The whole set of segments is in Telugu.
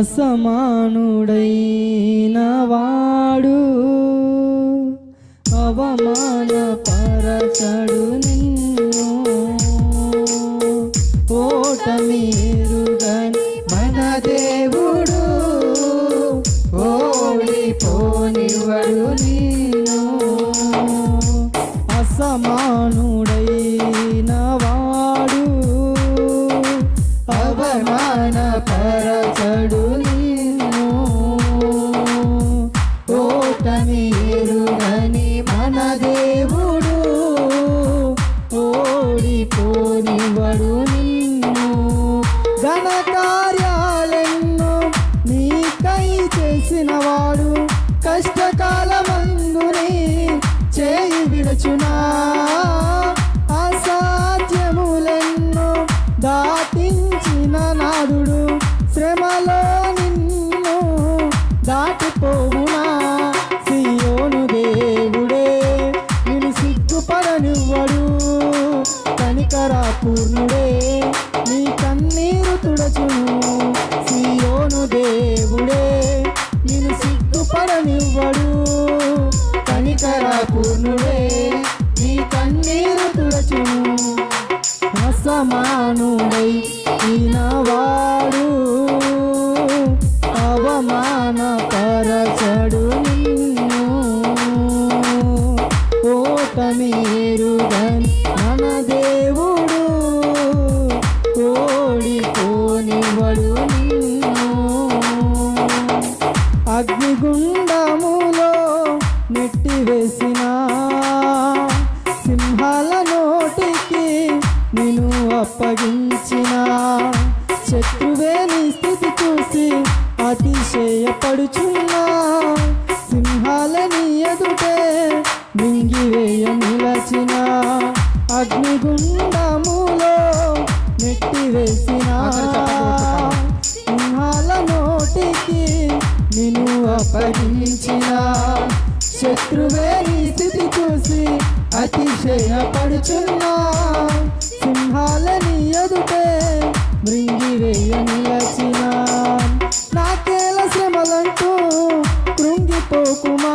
అసమానుడైన వాడు అవమాన పరచడు నిన్ను. ఓటమీరుగని మన దేవుడు. ఓడిపోనివడు But you know. పరచడు నిన్ను. ఓటమీరుగని మన దేవుడు. ఓడిపోనివడు నిన్ను. అగ్నిగుండములో నెట్టివేసిన సింహాల నోటికి నేను అప్పగించిన అతిశయపడుచున్నా సింహాలని ఎదుటే మింగివేయ నిలచిన అగ్నిగుండములో నెట్టివేసిన సింహాల నోటికి నిన్ను అప్పగించిన. శత్రువే నీ స్థితి చూసి అతిశయపడుచున్నా. సింహాలని ఎదుటే మృంగివేయ నిలచిన నాకేల కృంగిపోకుమా?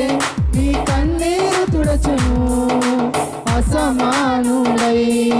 అసమానుడైన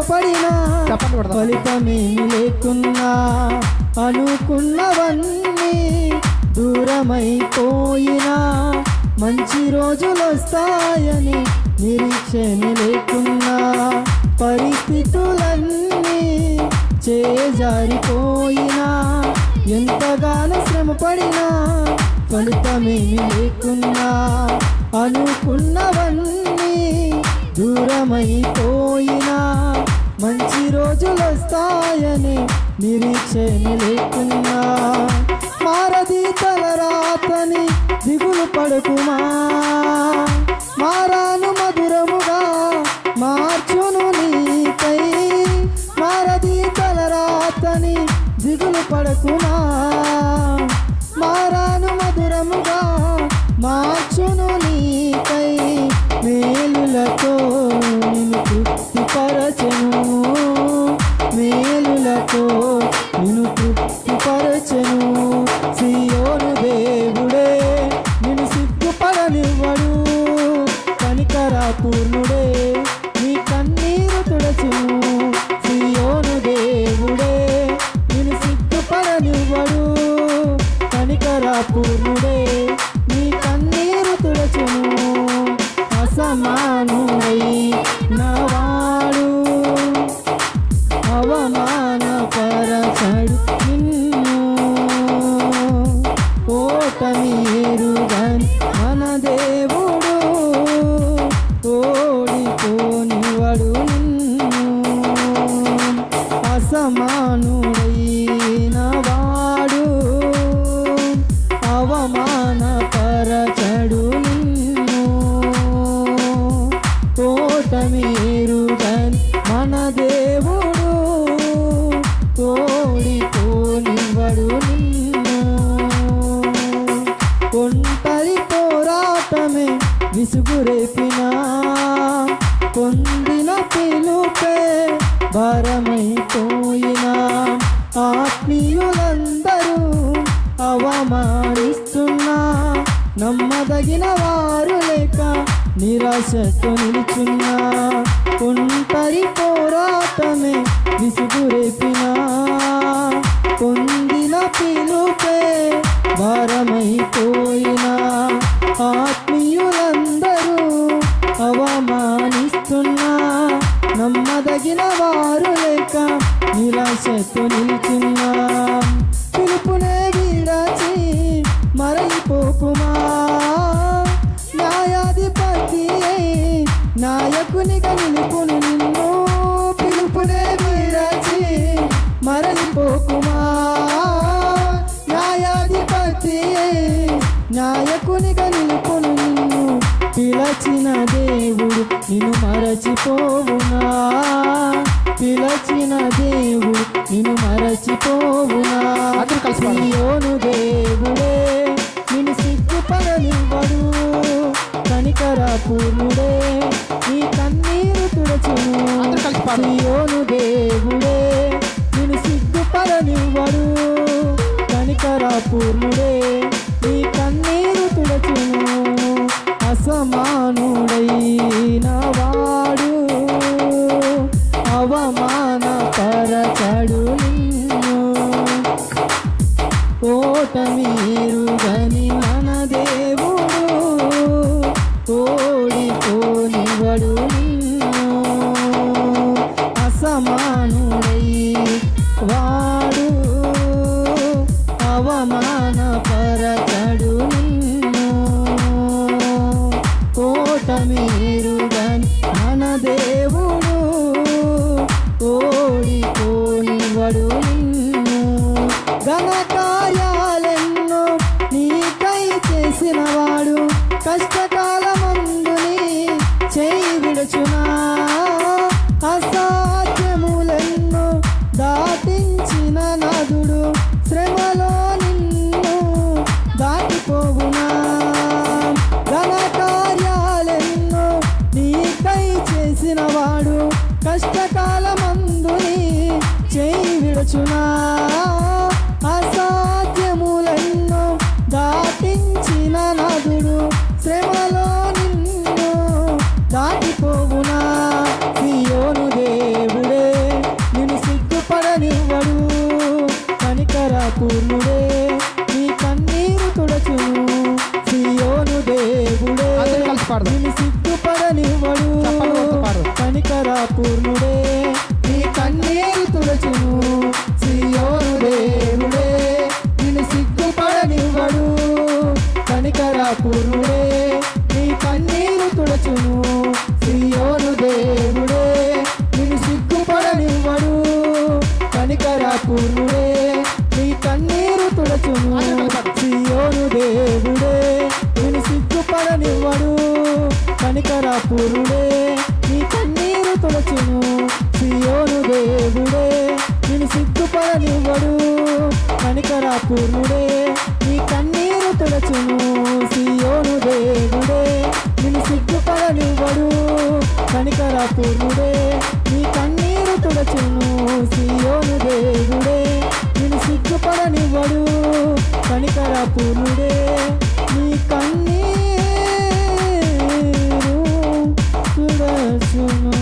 చెప్పండి కొడదాం. ఫలితమేమి లేకున్నా అనుకున్నవన్నీ దూరమైపోయినా మంచి రోజులు వస్తాయని నిరీక్షణ లేకున్నా పరిస్థితులన్నీ చేజారిపోయినా ఎంతగానో శ్రమపడినా ఫలితమేమి లేకున్నా అనుకున్నవన్నీ దూరమైపోయినా మంచి రోజులు వస్తాయని నిరీక్షని లేకున్నా మారది తలరాతని దిగులు పడుకుమా. మారాను మధురముగా మార్చును నీపై మారది తలరాతని దిగులు పడుకుమా. ధర పూర్ణుడే నీ కన్నీరు తులచును అసమానుడై. దేవుడు తోడి తోనివ్వడు ఒంటరి పోరాటమే విసుగురేపినా పొందిన పిలుపే భారమైపోయిన ఆత్మీయులందరూ అవమానిస్తున్నా. నమ్మదగిన వారు లేక నిరాశతో నిలుచున్నా. వారి పోరాటమే విసుగురేపిన పొందిన పిలుపే భారమైపోయిన ఆత్మీయులందరూ అవమానిస్తున్నా నమ్మదగిన వారు లేక నిరాశతో నిలిచిన్నా పిలుపునే విడచి మరైపోకుమా నాయకునిగా నిలుపును నిన్ను మరచిపోవునా? పిలచిన దేవు నిన్ను మరచిపోవునా? యోను దేవుడే నిన్ను సిగ్గుపడనివ్వడు. కనికర పూర్ణుడే నీ కన్నీరు తుడచును యోను దేవుడే నిన్ను సిగ్గుపడనివ్వడు. కనికర పూర్ణుడే సమానుడైనవా Sana కర్పూరుడే నీ కన్నీరు తొలచును. సియోను దేవుడే నేను సిగ్గుపడనివ్వడు. కనికర పూర్ణుడే నీ కన్నీరు తొలచును. సియోను దేవుడే నేను సిగ్గుపడనివ్వడు. కనికర పూర్ణుడే నీ కన్నీరు తొలచును. సియోను దేవుడే నేను సిగ్గుపడనివ్వడు. కనికర పూర్ణుడే నీ కన్నీ no, no.